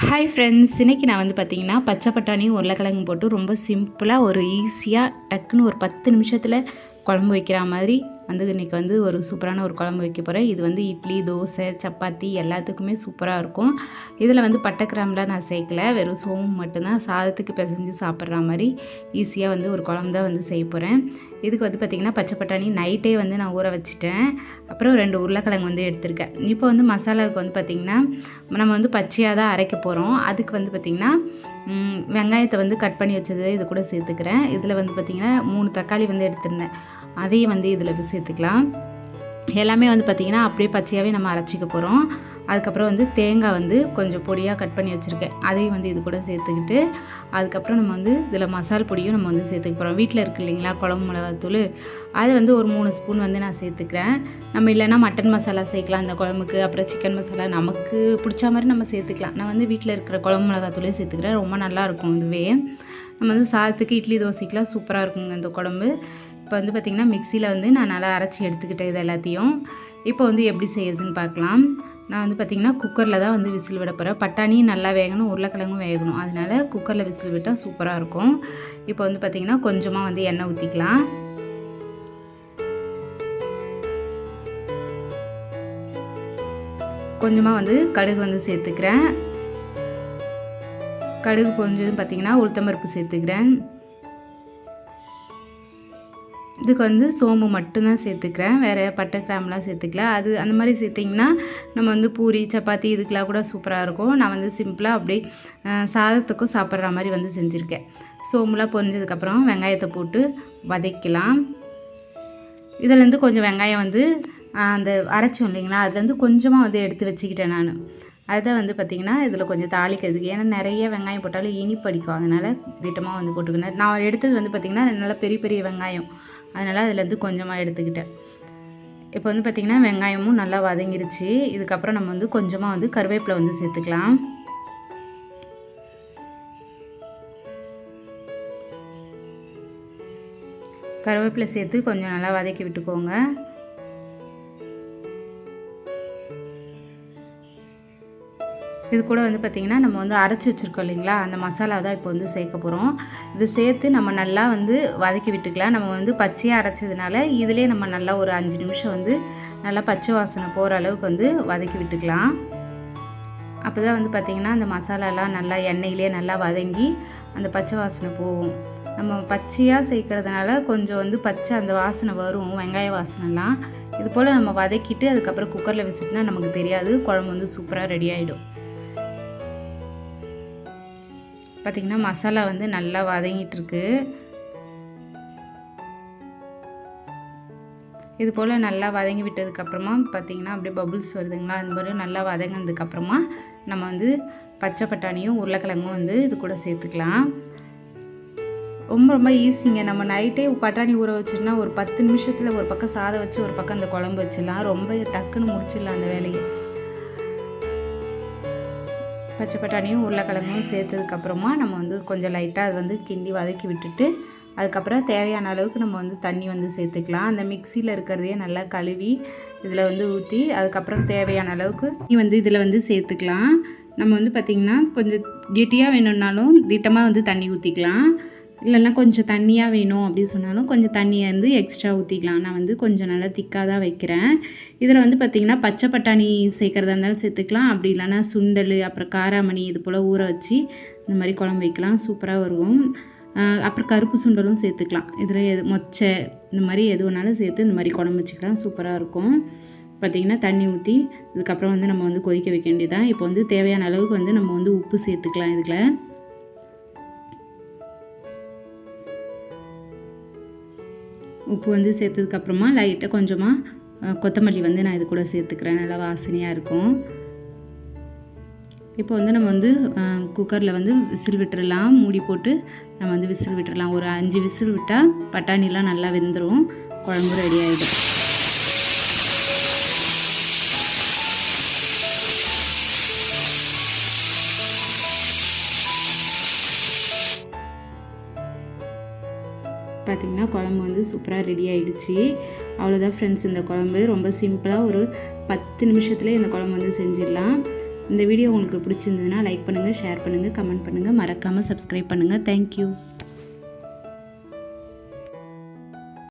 Hi friends இன்றைக்கி நான் வந்து பார்த்தீங்கன்னா பச்சை பட்டாணியும் உருளைக்கிழங்கு போட்டு ரொம்ப சிம்பிளாக ஒரு ஈஸியாக டக்குன்னு ஒரு பத்து நிமிஷத்தில் குழம்பு வைக்கிற மாதிரி வந்து இன்றைக்கி வந்து ஒரு சூப்பரான ஒரு குழம்பு வைக்க போகிறேன் இது வந்து இட்லி தோசை சப்பாத்தி எல்லாத்துக்குமே சூப்பராக இருக்கும். இதில் வந்து பட்டை நான் சேர்க்கல. வெறும் சோம்பு மட்டும்தான். சாதத்துக்கு பிசைஞ்சு சாப்பிட்ற மாதிரி ஈஸியாக வந்து ஒரு குழம்பு தான் வந்து செய்ய போகிறேன் இதுக்கு வந்து பார்த்திங்கன்னா பச்சை பட்டாணி நைட்டே வந்து நான் ஊற வச்சுட்டேன். அப்புறம் ரெண்டு உருளைக்கிழங்கு வந்து எடுத்திருக்கேன். இப்போ வந்து மசாலாவுக்கு வந்து பார்த்திங்கன்னா நம்ம வந்து பச்சையாக தான் அரைக்க போகிறோம் அதுக்கு வந்து பார்த்திங்கன்னா வெங்காயத்தை வந்து கட் பண்ணி வச்சது இது கூட சேர்த்துக்கிறேன். இதில் வந்து பார்த்திங்கன்னா மூணு தக்காளி வந்து எடுத்திருந்தேன். அதையும் வந்து இதில் சேர்த்துக்கலாம். எல்லாமே வந்து பார்த்திங்கன்னா அப்படியே பச்சையாகவே நம்ம அரைச்சிக்க போகிறோம். அதுக்கப்புறம் வந்து தேங்காய் வந்து கொஞ்சம் பொடியாக கட் பண்ணி வச்சுருக்கேன். அதையும் வந்து இது கூட சேர்த்துக்கிட்டு அதுக்கப்புறம் நம்ம வந்து இதில் மசால் பொடியும் நம்ம வந்து சேர்த்துக்க போகிறோம். வீட்டில் இருக்கு இல்லைங்களா குழம்பு மிளகாத்தூள். அது வந்து ஒரு மூணு ஸ்பூன் வந்து நான் சேர்த்துக்கிறேன். நம்ம இல்லைன்னா மட்டன் மசாலா சேர்க்கலாம் அந்த குழம்புக்கு அப்புறம் சிக்கன் மசாலா. நமக்கு பிடிச்ச மாதிரி நம்ம சேர்த்துக்கலாம். நான் வந்து வீட்டில் இருக்கிற குழம்பு மிளகாத்தூளே சேர்த்துக்கிறேன். ரொம்ப நல்லாயிருக்கும் இதுவே நம்ம வந்து சாதத்துக்கு இட்லி தோசைக்கெலாம் சூப்பராக இருக்குங்க இந்த குழம்பு. இப்போ வந்து பார்த்திங்கன்னா மிக்சியில் வந்து நான் நல்லா அரைச்சி எடுத்துக்கிட்டேன் இது எல்லாத்தையும். இப்போ வந்து எப்படி செய்கிறதுன்னு பார்க்கலாம். நான் வந்து பார்த்திங்கன்னா குக்கரில் தான் வந்து விசில் விட போகிறேன் பட்டாணியும் நல்லா வேகணும் உருளைக்கிழங்கும் வேகணும். அதனால் குக்கரில் விசில் விட்டால் சூப்பராக இருக்கும். இப்போ வந்து பார்த்திங்கன்னா கொஞ்சமாக வந்து எண்ணெய் ஊற்றிக்கலாம் கொஞ்சமாக வந்து கடுகு வந்து சேர்த்துக்கிறேன். கடுகு பொரிஞ்சதும் பார்த்திங்கன்னா உளுத்தம்பருப்பு சேர்த்துக்கிறேன். இதுக்கு வந்து சோம்பு மட்டும்தான் சேர்த்துக்கிறேன். வேறு பட்டை கிராம்லாம் சேர்த்துக்கல. அது அந்த மாதிரி சேர்த்திங்கன்னா நம்ம வந்து பூரி சப்பாத்தி இதுக்கெலாம் கூட சூப்பராக இருக்கும். நான் வந்து சிம்பிளாக அப்படியே சாதத்துக்கும் சாப்பிட்ற மாதிரி வந்து செஞ்சுருக்கேன். சோம்புலாம் பொரிஞ்சதுக்கப்புறம் வெங்காயத்தை போட்டு வதக்கலாம். இதுலேருந்து கொஞ்சம் வெங்காயம் வந்து அந்த அரைச்சோம் இல்லைங்களா? அதுலேருந்து கொஞ்சமாக வந்து எடுத்து வச்சுக்கிட்டேன் நான். அதை வந்து பார்த்திங்கன்னா இதில் கொஞ்சம் தாளிக்கிறதுக்கு. ஏன்னா நிறைய வெங்காயம் போட்டாலும் இனிப்படிக்கும் அதனால் திட்டமாக வந்து போட்டுக்கினேன் நான் எடுத்தது வந்து பார்த்திங்கன்னா நல்லா பெரிய பெரிய வெங்காயம். அதனால் அதுலேருந்து கொஞ்சமாக எடுத்துக்கிட்டேன். இப்போ வந்து பார்த்திங்கன்னா வெங்காயமும் நல்லா வதங்கிருச்சு. இதுக்கப்புறம் நம்ம வந்து கொஞ்சமாக வந்து கருவேப்பிலை வந்து சேர்த்துக்கலாம். கருவேப்பிலை சேர்த்து கொஞ்சம் நல்லா வதக்கி விட்டுக்கோங்க. இது கூட வந்து பார்த்திங்கன்னா நம்ம வந்து அரைச்சி வச்சுருக்கோம் இல்லைங்களா? அந்த மசாலா தான் இப்போ வந்து சேர்க்க போகிறோம் இது சேர்த்து நம்ம நல்லா வந்து வதக்கி விட்டுக்கலாம். நம்ம வந்து பச்சையாக அரைச்சதுனால இதிலே நம்ம நல்லா ஒரு அஞ்சு நிமிஷம் வந்து நல்லா பச்சை வாசனை போகிற அளவுக்கு வந்து வதக்கி விட்டுக்கலாம். அப்போ தான் வந்து பார்த்திங்கன்னா அந்த மசாலாலாம் நல்லா எண்ணெயிலே நல்லா வதங்கி அந்த பச்சை வாசனை போகும். நம்ம பச்சையாக சேர்க்கறதுனால கொஞ்சம் வந்து பச்சை அந்த வாசனை வரும் வெங்காய வாசனைலாம். இது போல் நம்ம வதக்கிட்டு அதுக்கப்புறம் குக்கரில் வச்சுட்டுனா நமக்கு தெரியாது. குழம்பு வந்து சூப்பராக ரெடி ஆகிடும் பார்த்திங்கன்னா மசாலா வந்து நல்லா வதங்கிட்டுருக்கு. இது போல் நல்லா வதங்கி விட்டதுக்கப்புறமா பார்த்திங்கன்னா அப்படியே பபுள்ஸ் வருதுங்களா? அது மாதிரி நல்லா வதங்கினதுக்கப்புறமா நம்ம வந்து பச்சை பட்டாணியும் உருளைக்கிழங்கும் வந்து இது கூட சேர்த்துக்கலாம். ரொம்ப ரொம்ப ஈஸிங்க நம்ம நைட்டே பட்டாணி ஊற வச்சுருந்தா ஒரு பத்து நிமிஷத்தில் ஒரு பக்கம் சாதம் வச்சு ஒரு பக்கம் அந்த குழம்பு வச்சிடலாம். ரொம்ப டக்குன்னு முடிச்சிடலாம் அந்த வேலையை. பச்சை பட்டாணியும் உருளைக்கிழங்கும் சேர்த்ததுக்கப்புறமா நம்ம வந்து கொஞ்சம் லைட்டாக அது வந்து கிண்டி வதக்கி விட்டுட்டு அதுக்கப்புறம் தேவையான அளவுக்கு நம்ம வந்து தண்ணி வந்து சேர்த்துக்கலாம். அந்த மிக்சியில் இருக்கிறதையே நல்லா கழுவி இதில் வந்து ஊற்றி அதுக்கப்புறம் தேவையான அளவுக்கு தண்ணி வந்து இதில் வந்து சேர்த்துக்கலாம். நம்ம வந்து பார்த்திங்கன்னா கொஞ்சம் கெட்டியாக வேணும்னாலும் திட்டமாக வந்து தண்ணி ஊற்றிக்கலாம் இல்லைன்னா கொஞ்சம் தண்ணியாக வேணும் அப்படின்னு சொன்னாலும் கொஞ்சம் தண்ணியை வந்து எக்ஸ்ட்ரா ஊற்றிக்கலாம் நான் வந்து கொஞ்சம் நல்லா திக்காக தான் வைக்கிறேன். இதில் வந்து பார்த்திங்கன்னா பச்சை பட்டாணி சேர்க்குறதா இருந்தாலும் சேர்த்துக்கலாம். அப்படி இல்லைன்னா சுண்டல் அப்புறம் காராமணி இது போல் ஊற வச்சு இந்த மாதிரி குழம்பு வைக்கலாம். சூப்பராக வருவோம். அப்புறம் கருப்பு சுண்டலும் சேர்த்துக்கலாம். இதில் எது மொச்சை இந்த மாதிரி எது வேணாலும் சேர்த்து இந்த மாதிரி குழம்பு வச்சுக்கலாம். சூப்பராக இருக்கும். பார்த்திங்கன்னா தண்ணி ஊற்றி இதுக்கப்புறம் வந்து நம்ம வந்து கொதிக்க வைக்க வேண்டியதான் இப்போ வந்து தேவையான அளவுக்கு வந்து நம்ம வந்து உப்பு சேர்த்துக்கலாம் இதில். உப்பு வந்து சேர்த்ததுக்கப்புறமா லைட்டாக கொஞ்சமாக கொத்தமல்லி வந்து நான் இது கூட சேர்த்துக்கிறேன். நல்லா வாசனையாக இருக்கும். இப்போ வந்து நம்ம வந்து குக்கரில் வந்து விசில் விட்டுறலாம். மூடி போட்டு நம்ம வந்து விசில் விட்டுடலாம் ஒரு அஞ்சு விசில் விட்டால் பட்டாணிலாம் நல்லா வெந்துடும் குழம்பு ரெடி ஆகிடும் பார்த்திங்கன்னா குழம்பு வந்து சூப்பராக ரெடி ஆகிடுச்சி அவ்வளோதான் ஃப்ரெண்ட்ஸ் இந்த குழம்பு. ரொம்ப சிம்பிளாக ஒரு பத்து நிமிஷத்துலேயே இந்த குழம்பு வந்து செஞ்சிடலாம். இந்த வீடியோ உங்களுக்கு பிடிச்சிருந்ததுன்னா லைக் பண்ணுங்கள் ஷேர் பண்ணுங்கள் கமெண்ட் பண்ணுங்கள் மறக்காமல் சப்ஸ்கிரைப் பண்ணுங்கள் தேங்க்யூ